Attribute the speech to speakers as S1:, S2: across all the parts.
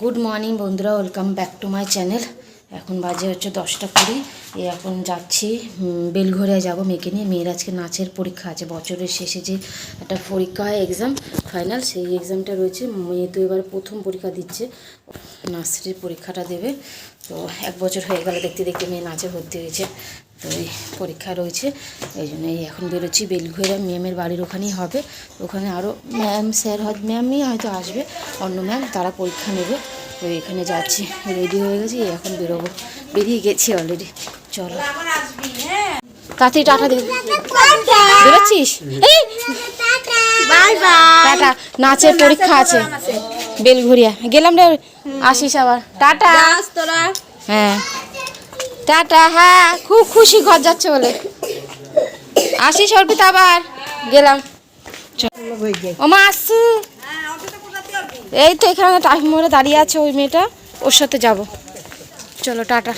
S1: Good morning বন্ধুরা welcome back to my channel এখন বাজে হচ্ছে দশটা কুড়ি। এই এখন যাচ্ছি বেলঘরিয়া যাব মেয়েকে নিয়ে। মেয়ের আজকে নাচের পরীক্ষা আছে। বছরের শেষে যে একটা পরীক্ষা হয় এক্সাম ফাইনাল সেই এক্সামটা রয়েছে। মেয়ে তো এবার প্রথম পরীক্ষা দিচ্ছে। নার্সারির পরীক্ষাটা দেবে। তো এক বছর হয়ে গেল দেখতে দেখতে মেয়ে নাচে ভর্তি হয়েছে। তো এই পরীক্ষা রয়েছে এই জন্য এই এখন বেরোচ্ছি বেলঘরিয়া ম্যামের বাড়ির ওখানেই হবে। ওখানে আরও ম্যাম স্যার হয়তো ম্যামই হয়তো আসবে অন্য ম্যাম তারা পরীক্ষা নেবে। তো এখানে যাচ্ছি রেডি হয়ে গেছি এখন বেরোবো। বেরিয়ে গেছি অলরেডি চলো। তাড়াতাড়ি টাটা দে। বেরোচ্ছিস? এই! টাটা নাচের পরীক্ষা আছে বেলঘুরিয়া। গেলাম রে আসিস আবার। টাটা। হ্যাঁ। টাটা হ্যাঁ খুব খুশি ঘর যাচ্ছে বলে। আসিস অর্পিতা আবার? গেলাম। ওমা আসছি। এই তো এখানে টাইম মোড়ে দাঁড়িয়ে আছে ওই মেয়েটা ওর সাথে যাব। চলো টাটা।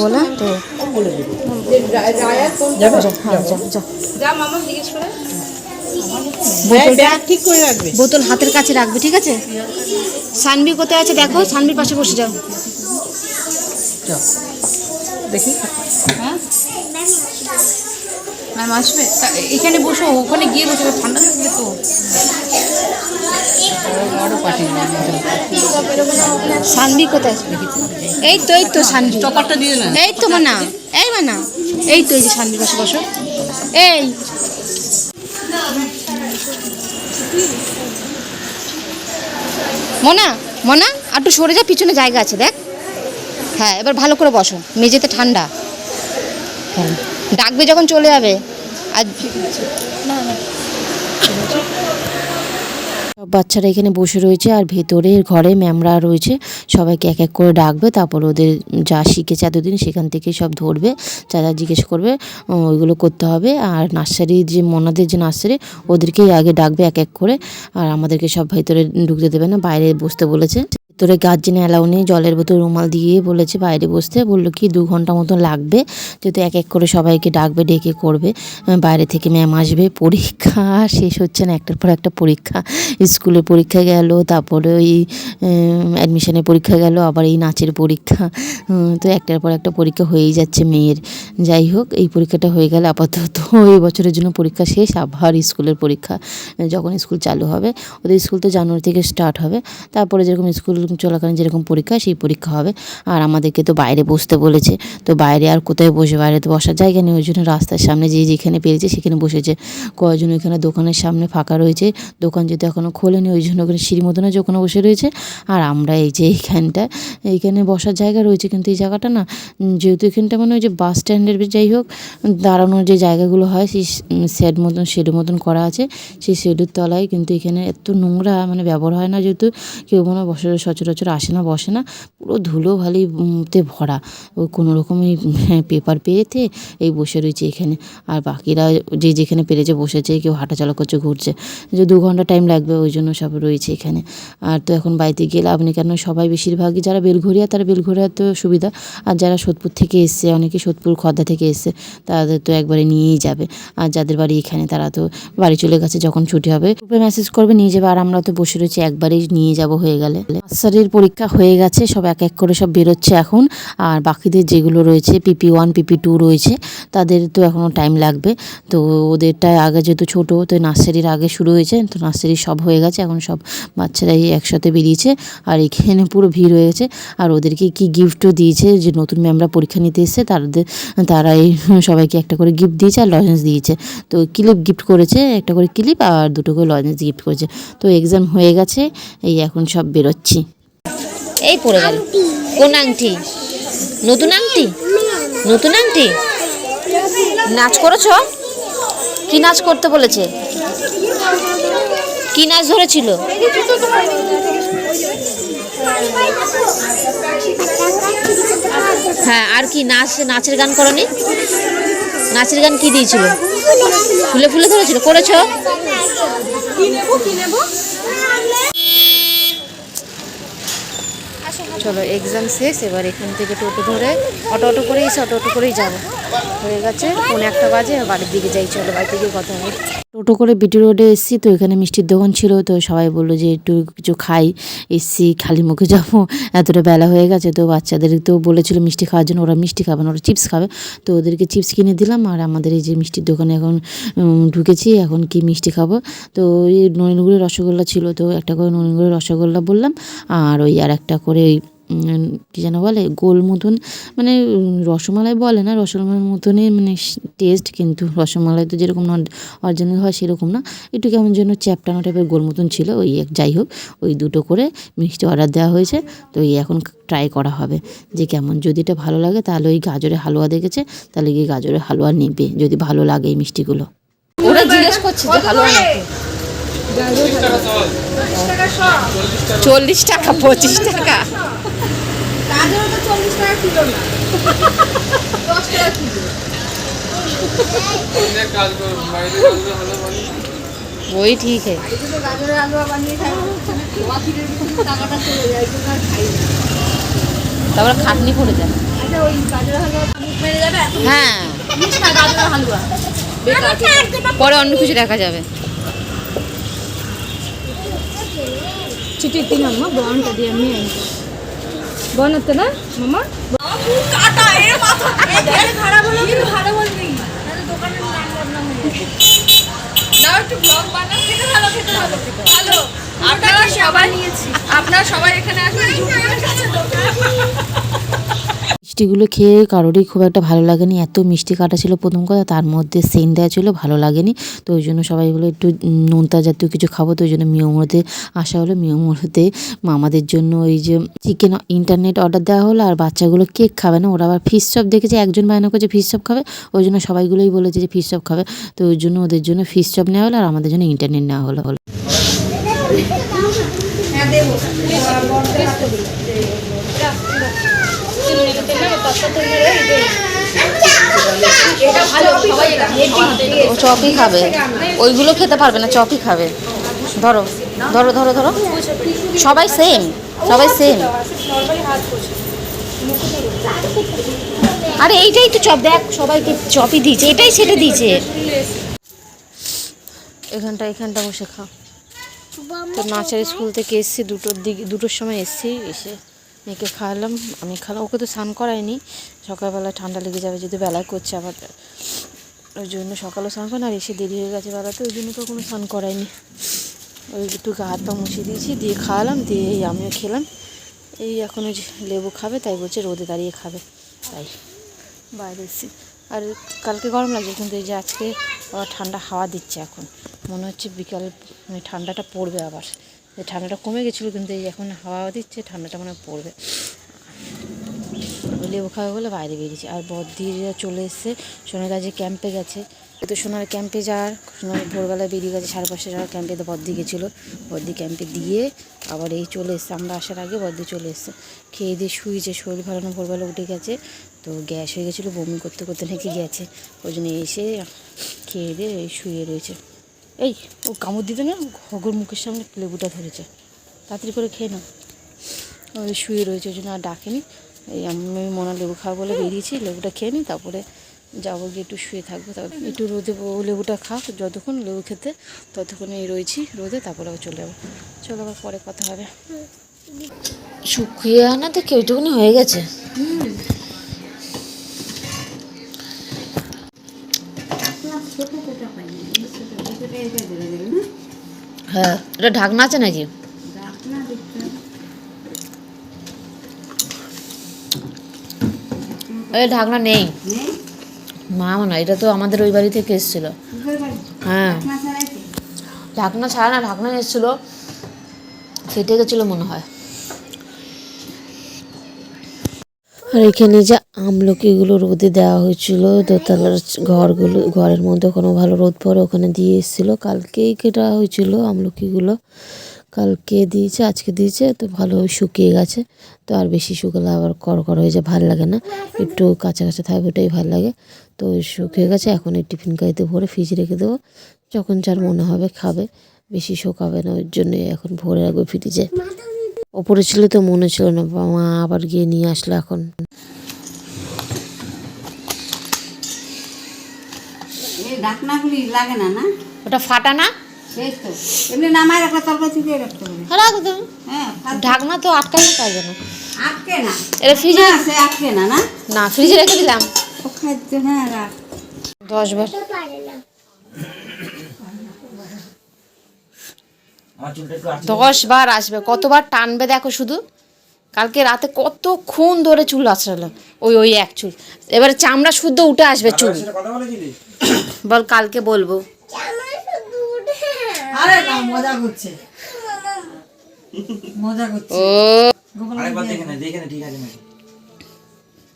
S1: বলা
S2: ঠিক করে রাখবে?
S1: বোতল হাতের কাছে রাখবে ঠিক আছে? সানবি কোথায় আছে দেখো? সানবির পাশে বসে যাও।
S2: দেখি। হ্যাঁ? ম্যাম আসবে? এখানে বসো ওখানে গিয়ে বসো ঠান্ডা লাগবে তো।
S1: সানবি কোথায়? এই তো এই তো সানবি।
S2: চপারটা দিয়ে না
S1: এই তো মানা। এই মানা। এই তো এই যে সানবির পাশে বসো। এই। মনা মনা একটু সরে যা, পিছনে জায়গা আছে, দেখ। হ্যাঁ এবার ভালো করে বসো, মেঝেতে ঠান্ডা। হ্যাঁ ডাকবে যখন চলে যাবে। আর সব বাচ্চারা এখানে বসে রয়েছে আর ভেতরে ঘরে ম্যামরা রয়েছে। সবাইকে এক এক করে ডাকবে, তারপর ওদের যা শিখেছে এতদিন সেখান থেকে সব ধরবে, যা যা জিজ্ঞেস করবে ওইগুলো করতে হবে। আর নার্সারি যে মনাদের যে নার্সারি, ওদেরকেই আগে ডাকবে এক এক করে। আর আমাদেরকে সব ভেতরে ঢুকতে দেবে না, বাইরে বসতে বলেছে। ভেতরে গার্জেন অ্যালাউ নেই, জলের বোতল রুমাল দিয়ে বলেছে বাইরে বসতে। বলল, কি, দু ঘণ্টা মতো লাগবে? যেহেতু এক এক করে সবাইকে ডাকবে, ডেকে করবে। বাইরে থেকে ম্যাম আসবে। পরীক্ষা শেষ হচ্ছে না, একটার পর একটা পরীক্ষা। স্কুলের পরীক্ষা গেল, তারপরে ওই অ্যাডমিশনের পরীক্ষা গেল, আবার এই নাচের পরীক্ষা। তো একটার পর একটা পরীক্ষা হয়েই যাচ্ছে মেয়ের। যাই হোক, এই পরীক্ষাটা হয়ে গেলে আপাতত এই বছরের জন্য পরীক্ষা শেষ, আবার স্কুলের পরীক্ষা, যখন স্কুল চালু হবে। ওদের স্কুল তো জানুয়ারি থেকে স্টার্ট হবে। তারপরে যেরকম স্কুল চলাকালীন যেরকম পরীক্ষা, সেই পরীক্ষা হবে। আর আমাদেরকে তো বাইরে বসতে বলেছে। তো বাইরে আর কোথায় বসে? বাইরে তো বসার জায়গা নেই। ওই জন্য রাস্তার সামনে যে যেখানে পেরেছে সেখানে বসেছে। কয়জন ওইখানে দোকানের সামনে ফাঁকা রয়েছে। দোকান যেহেতু এখনও খোলেনি, ওই জন্য ওখানে সিঁড়ি মতন আছে ওখানে বসে রয়েছে। আর আমরা এই যে এইখানটা এইখানে বসার জায়গা রয়েছে কিন্তু এই জায়গাটা না। যেহেতু এখানটা মানে ওই যে বাস স্ট্যান্ডের যাই হোক, দাঁড়ানোর যে জায়গাগুলো হয়, সেই শেড মতন শেডের মতন করা আছে। সেই শেডের তলায় কিন্তু এখানে এত নোংরা মানে ব্যবহার হয় না যেহেতু কেউ মনে হয় বসে সচরাচর আসে না, বসে না, পুরো ধুলো ভালি তে ভরা। ওই কোনো রকমই পেপার পেয়েতে এই বসে রয়েছে এখানে। আর বাকিরা যে যেখানে পেরেছে বসেছে কেউ হাঁটাচলা করছে, ঘুরছে। যে দু ঘণ্টা টাইম লাগবে, ওই জন্য সব রয়েছে এখানে। আর তো এখন বাড়িতে গেলে আপনি কেন সবাই বেশিরভাগই যারা বেলঘরিয়া তারা বেলঘরিয়া তো সুবিধা। আর যারা সোদপুর থেকে এসছে, অনেকে সোদপুর খদ্দা থেকে এসছে, তাদের তো একবারে নিয়েই যাবে। আর যাদের বাড়ি এখানে, তারা তো বাড়ি চলে গেছে, যখন ছুটি হবে মেসেজ করবে, নিয়ে যাবে। আর আমরা তো বসে রয়েছি, একবারেই নিয়ে যাব হয়ে গেলে। নার্সারির পরীক্ষা হয়ে গেছে, সব এক এক করে সব বেরোচ্ছে এখন। আর বাকিদের যেগুলো রয়েছে পিপি ওয়ান পিপি টু রয়েছে, তাদের তো এখনও টাইম লাগবে। তো ওদেরটা আগে যেহেতু ছোটো, তো নার্সারির আগে শুরু হয়েছে, তো নার্সারি সব হয়ে গেছে, এখন সব বাচ্চারাই একসাথে বেরিয়েছে। আর এখানে পুরো ভিড় হয়ে গেছে। আর ওদেরকে কি গিফটও দিয়েছে, যে নতুন ম্যামরা পরীক্ষা নিতে এসছে তাদের তারাই সবাইকে একটা করে গিফট দিয়েছে আর লজেন্স দিয়েছে। তো ক্লিপ গিফট করেছে, একটা করে ক্লিপ আর দুটো করে লজেন্স গিফট করেছে। তো এক্সাম হয়ে গেছে, এই এখন সব বেরোচ্ছি। এই পড়ে গেল। কোন আংটি? নতুন আংটি? নতুন আংটি? নাচ করেছ? কি নাচ করতে বলেছে? কি নাচ ধরেছিল? হ্যাঁ আর কি নাচ নাচের গান করনি? নাচের গান কি দিয়েছিল? ফুলে ফুলে ধরেছিল? করেছ?
S2: কি নেব কি নেব?
S1: চলো এক্সাম শেষ, এবার এখান থেকে টোটো ধরে অটো অটো করেই অটো অটো করেই যাব। হয়ে গেছে কোনো একটা বাজে, বাড়ির দিকে যাই, চলো বাড়ি থেকে কথা হবে। টোটো করে বিটি রোডে এসেছি, তো এখানে মিষ্টির দোকান ছিল, তো সবাই বলল যে একটু কিছু খাই। এসছি, খালি মুখে যাব, এতটা বেলা হয়ে গেছে, তো বাচ্চাদের তো বলেছিল মিষ্টি খাওয়ার জন্য, ওরা মিষ্টি খাবে না, ওরা চিপস খাবে। তো ওদেরকে চিপস কিনে দিলাম, আর আমাদের এই যে মিষ্টির দোকানে এখন ঢুকেছি, এখন কি মিষ্টি খাব। তো ওই নইনগুড়ি রসগোল্লা ছিল, তো একটা করে নইনগুড়ি রসগোল্লা বললাম, আর ওই আর একটা করে ওই কী যেন বলে গোল মতন মানে রসমালাই বলে না রসমালাইয়ের মতনই মানে টেস্ট কিন্তু। রসমালাই তো যেরকম অরিজিনাল হয় সেরকম না। একটু কেমন যেন চ্যাপটানো টাইপের গোল মতন ছিল ওই এক যাই হোক ওই দুটো করে মিষ্টি অর্ডার দেওয়া হয়েছে। তো এই এখন ট্রাই করা হবে যে কেমন যদি এটা ভালো লাগে তাহলে ওই গাজরের হালুয়া দেখেছে তাহলে গিয়ে গাজরের হালুয়া নেবে যদি ভালো লাগে এই মিষ্টিগুলো। ওরা জিজ্ঞেস করছে যে হালুয়া নাকি। চল্লিশ টাকা পঁচিশ টাকা।
S2: গাজর তো চল্লিশ টাকা কিলো না দশ টাকা কিলো
S3: কাজ করো বাইরে কাজ করে ভালো বানিয়ে
S1: ওই ঠিক है
S2: এই যে গাজরের হালুয়া বানিয়ে খাই ওয়াকিলের পিছনে টাকাটা চলে যায় এই জন্য আর খাই না
S1: তারপরে খাটনি পড়ে যায়
S2: আচ্ছা ওই গাজরের হালুয়া মুখ মেরে যাবে এত
S1: হ্যাঁ
S2: জিনিস না গাজরের হালুয়া বেকার
S1: পরে অন্য কিছু দেখা যাবে
S2: చిట్టి తినమ్మా బాగుంటుంది అమ్మి అంటే বানাতে না মামা? কাটা এর মাথা আচ্ছা। খারাপ হলো কিন্তু ভালো বলবি তাহলে দোকানের নাম বদনাম হয়ে যাবে একটু ব্লগ বানাও খেতে ভালো খেতে ভালো ভালো। আপনারা সবাই নিয়েছি। আপনারা সবাই এখানে আসবেন
S1: মিষ্টিগুলো খেয়ে কারোরই খুব একটা ভালো লাগেনি। এত মিষ্টি কাটা ছিল প্রথম কথা, তার মধ্যে সেন দেওয়া ছিল, ভালো লাগেনি। তো ওই জন্য সবাই বলে, একটু নোনতা জাতীয় কিছু খাব। তো ওই জন্য মিয়মোড়তে আসা হলো। মিয়মোড়তে মামাদের জন্য ওই যে চিকেন ইন্টারনেট অর্ডার দেওয়া হলো, আর বাচ্চাগুলো কেক খাবে না। ওরা আবার ফিশ চপ দেখেছে, একজন বায়না করছে ফিশ চপ খাবে? ওই জন্য সবাইগুলোই বলেছে যে ফিশ চপ খাবে। তো ওই জন্য ওদের জন্য ফিশ চপ নেওয়া হলো, আর আমাদের জন্য ইন্টারনেট নেওয়া হলো। হলো
S2: হ্যাঁ দেবো এটা ভালো সবাই এটা
S1: চপই খাবে। ওইগুলো খেতে পারবে না, চপই খাবে। ধরো ধরো ধরো ধরো। সবাই সেম সবাই সেম আরে এইটাই তো চপ, দেখ, সবাইকে চপই দিয়েছে, এটাই সেটা দিয়েছে। এখানটা এখানটা বসে খাও। তো নাচের স্কুল থেকে এসছি, দুটোর দিকে, দুটোর সময় এসছি, এসে মেয়েকে খাওয়ালাম, আমি খাওয়ালাম। ওকে তো স্নান করাইনি সকালবেলা ঠান্ডা লেগে যাবে যদি বেলায় করছে আবার। ওই জন্য সকালে স্নান করে আর এসে দেরি হয়ে গেছে বেলাতে, ওই জন্য তো কোনো স্নান করাইনি ওই একটু গা হাত পা মুছিয়ে দিয়েছি, দিয়ে খাওয়ালাম, দিয়ে এই আমিও খেলাম। এই এখন ওই লেবু খাবে, তাই বলছে রোদে দাঁড়িয়ে খাবে। তাই বাইরে এসেছি। আর কালকে গরম লাগছে, কিন্তু এই যে আজকে আবার ঠান্ডা হাওয়া দিচ্ছে এখন। মনে হচ্ছে বিকাল মানে ঠান্ডাটা পড়বে আবার। ঠান্ডাটা কমে গেছিল কিন্তু এই এখন হাওয়া দিচ্ছে, ঠান্ডাটা মানে পড়বে। লেবু খাবে বলে বাইরে বেরিয়েছে। আর বদ্দিরা চলে এসছে। সোনার যে ক্যাম্পে গেছে। তো সোনার ক্যাম্পে যাওয়ার, সোনার ভোরবেলায় বেরিয়ে গেছে সাড়ে পাঁচটা যাওয়ার ক্যাম্পে তো বদ্দি গেছিল। বদ্দি ক্যাম্পে দিয়ে আবার এই চলে এসছে। আমরা আসার আগে বদ্দি চলে এসছে। খেয়ে দিয়ে শুয়েছে, শরীর ভালো ভোরবেলা উঠে গেছে। তো গ্যাস হয়ে গেছিল, বমি করতে করতে নাকি গেছে। ওই জন্য এসে খেয়ে দিয়ে শুয়ে রয়েছে। এই ও কামড় দিতে না হগর মুখের সামনে লেবুটা ধরেছে। তাড়াতাড়ি করে খেয়ে নাও। ওই শুয়ে রয়েছে ওই জন্য আর ডাকেনি। এই আমি মনে লেবু খাওয়া বলে বেরিয়েছি লেবুটা খেয়ে নিই তারপরে যাব গিয়ে একটু শুয়ে থাকব। তারপর একটু রোদে ও লেবুটা খাক যতক্ষণ লেবু খেতে ততক্ষণ এই রয়েছি রোদে তারপরে আবার চলে যাব। চলো আবার পরে কথা হবে। শুকিয়ে আনা দেখে ওইটুকুনি হয়ে গেছে? হ্যাঁ এটা ঢাকনা আছে নাকি? এই ঢাকনা নেই। মা মনে এটা তো আমাদের ওই বাড়ি থেকে এসেছিল। হ্যাঁ। ঢাকনা ছাড়া না ঢাকনা এসেছিল ফেটে গেছিল মনে হয়। আর এখানে যে আমলকিগুলো রোদে দেওয়া হয়েছিল, দোতলার ঘরগুলো, ঘরের মধ্যে কোনো ভালো রোদ পরে ওখানে দিয়ে এসেছিল। কালকেই কেটা হয়েছিল আমলকিগুলো? কালকে দিয়েছে, আজকে দিয়েছে, তো ভালো শুকিয়ে গেছে। তো আর বেশি শুকালে আবার কড়কড় হয়ে যায়, ভালো লাগে না। একটু কাঁচা কাঁচা থাকবে ওটাই ভালো লাগে। তো শুকিয়ে গেছে, এখন এই টিফিন গাড়িতে ভরে ফ্রিজে রেখে দেবো। যখন যার মনে হবে খাবে, বেশি শুকাবে না, ওই জন্যই এখন ভরে রাখব ফ্রিজে। ওপরে ছিল তো মনে ছিল না মা আবার গিয়ে নিয়ে আসলো এখন।
S4: ঢাকনাগুলি লাগে না না?
S1: ওটা ফাটা না?
S4: এমনি নামায় রাখলে তরকারি থেকে রাখতে হবে। হ্যাঁ ফাল-
S1: ঢাকনা তো আটকানো পারবে না।
S4: আটকে না।
S1: এটা ফ্রিজে
S4: না, আটকে না না?
S1: না ফ্রিজে রেখে দিলাম।
S4: হ্যাঁ রাখ।
S1: দশ বার
S5: আমার চুলটা একটু আটকে
S1: দশ বার আসবে কতবার টানবে দেখো শুধু। কালকে রাতে কতক্ষণ ধরে চুল আছড়ালো ওই ওই এক চুল। এবারে চামড়া শুদ্ধ উঠে আসবে চুল। বল কালকে বলব।
S4: আরে না মজা করছে। মজা করছে।
S1: ও।
S5: আরেকবার দেখে না দেখে না ঠিক আছে নাকি?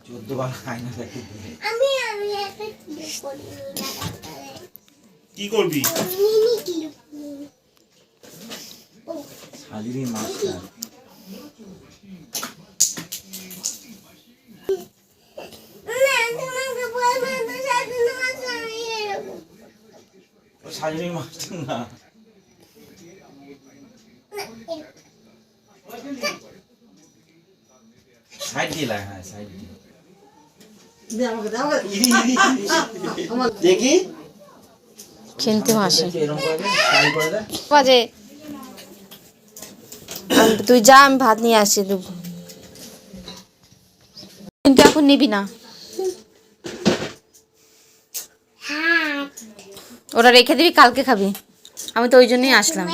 S5: চোদ্দ বার আয়না দেখে
S6: আমি আমি একটা ক্লিপ করি লাগাতারে
S7: কি করবি?
S5: Clip master.
S6: না তোমাকে বলব তো সাথে তোমার সঙ্গে এরকম
S5: ও হাজিরি মাস্টার না সাইড দিয়ে লাগে হ্যাঁ সাইড দিয়ে দেখি।
S1: খেলতে আসে বাজে। তুই যা আমি ভাত নিয়ে আসছি দেবো। কিন্তু এখন নিবি না। ওরা রেখে দিবি কালকে খাবি। আমি তো ওই জন্যই আসলাম।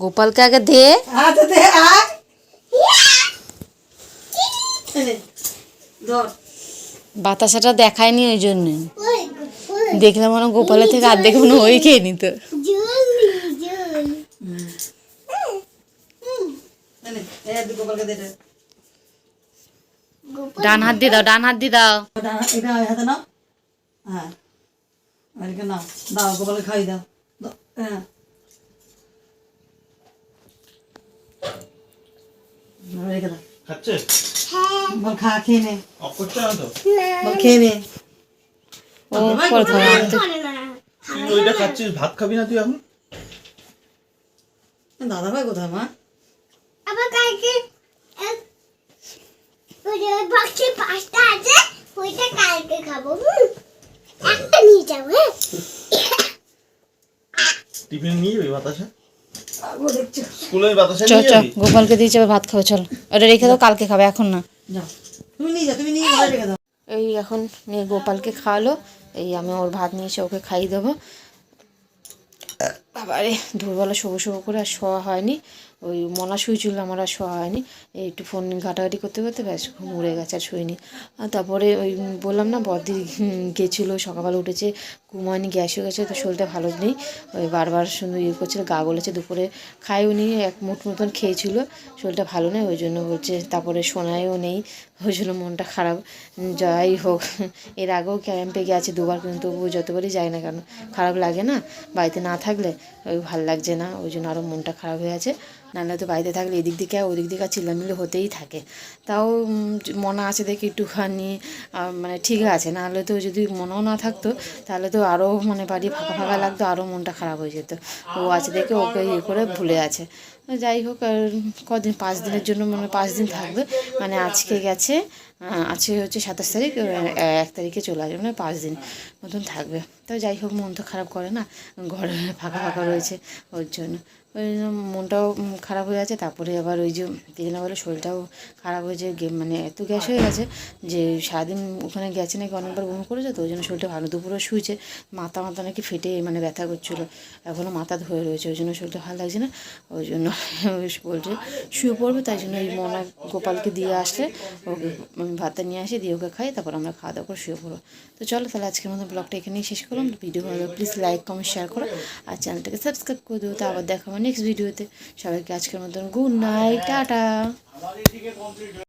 S1: গোপালকে আগে দে।
S4: আচ্ছা
S1: বাতাসাটা দেখায়নি ওই জন্য।
S6: ওই ওই
S1: দেখলাম মনে হয় গোপালের থেকে অর্ধেক মনে হয় ওই খেয়ে নিত। ডান হাত দিয়ে দাও ডান হাত দিয়ে দাও।
S4: এটা হাতে নাও। হ্যাঁ। নাও। দাও গোপালকে খাই দাও। দাও, হ্যাঁ।
S7: খাচ্ছে?
S4: বল খা খেয়ে নে। খেয়ে নে।
S1: ও
S7: তুই ওইটা খাচ্ছিস ভাত খাবি না তুই এখন?
S4: দাদা ভাই কোথায় মা?
S6: আবার কালকে ওই যে বাক্সে পাঁচটা আছে ওইটা কালকে খাব একটা নিয়ে যাব হ্যাঁ।
S7: টিফিন নিয়ে যাবি বাতাসা?
S4: আগো
S7: বাতাসা
S1: চ
S7: নিয়ে
S1: চ
S7: যাবি?
S1: গোপালকে দিয়ে যাবে ভাত খাবে চল। ওটা রেখে দাও কালকে খাবে এখন না।
S4: তুমি নিয়ে যাও তুমি নিয়ে ঘরে রেখে দাও।
S1: এই এখন মেয়ে গোপালকে খাওয়ালো। এই আমি ওর ভাত নিয়ে এসে ওকে খাইয়ে দেবো। বাবারে, দুপুরবেলা শোবো শোবো করে আর শোয়া হয়নি। ওই মনা শুয়েছিল আমার আর শোয়া হয়নি। এই একটু ফোন ঘাটাঘাটি করতে করতে ব্যাস, ঘুম উড়ে গেছে আর শুইনি। আর তারপরে ওই বললাম না বদি গেছিল, সকালবেলা উঠেছে, ঘুমায়নি, গ্যাস হয়ে গেছে, তো শরীরটা ভালো নেই। ওই বারবার শুধু ইয়ে করছিল, গা গলেছে, দুপুরে খায়ও নি এক মুঠ মতন খেয়েছিল, শরীরটা ভালো নেই, ওই জন্য বলছে তারপরে শোনায়ও নেই জন্য মনটা খারাপ। যাই হোক, এর আগেও ক্যাম্পে গেছে, দুবার কিন্তু তবুও যতবারই যায় না কেন, খারাপ লাগে না? বাড়িতে না থাকলে ওই ভালো লাগছে না, ওই জন্য আরও মনটা খারাপ হয়ে আছে। নাহলে তো বাড়িতে থাকলে এদিক দিকে ওদিক দিকে চিল্লামিল্লি হতেই থাকে। তাও মনে আছে দেখি একটুখানি মানে ঠিক আছে, নাহলে তো যদি মনেও না থাকতো, তাহলে তো আরও মানে বাড়ি ফাঁকা ফাঁকা লাগতো, আরও মনটা খারাপ হয়ে যেত। ও আছে দেখে ওকে ইয়ে করে ভুলে আছে। যাই হোক, আর কদিন, পাঁচ দিনের জন্য মানে পাঁচ দিন থাকবে। মানে আজকে গেছে আহ, আজকে হচ্ছে সাতাশ তারিখ এক তারিখে চলে আসবে মানে পাঁচ দিন মতন থাকবে। তো যাই হোক মন তো খারাপ করে না ঘরে ফাঁকা ফাঁকা রয়েছে ওর জন্য। ওই জন্য মনটাও খারাপ হয়ে আছে, তারপরে আবার ওই যে দিদিনা বলে শরীরটাও খারাপ হয়েছে মানে এত গ্যাস হয়ে গেছে যে সারাদিন ওখানে গেছে নাকি অনেকবার বমি করেছে, তো ওই জন্য শরীরটা ভালো দুপুরে শুয়েছে, মাথা মাথা নাকি ফেটে মানে ব্যথা করছিল এখনও মাথা ধরে রয়েছে, ওই জন্য শরীরটা ভালো লাগছে না, ওই জন্য বলছে শুয়ে পড়বে, তাই জন্য ওই মনা গোপালকে দিয়ে আসলে ওকে আমি ভাতটা নিয়ে আসি, দিয়ে ওকে খাই তারপর আমরা খাওয়া দাওয়া করে শুয়ে পড়ব। তো চলো তাহলে আজকের মতো ব্লগটা এখানেই শেষ করলাম, ভিডিও ভালো প্লিজ লাইক কমেন্ট শেয়ার করো, আর চ্যানেলটাকে সাবস্ক্রাইব করে দেবো তো আবার দেখা হবে নেক্সট ভিডিওতে সবাইকে আজকের মতন গুড নাইট টাটা।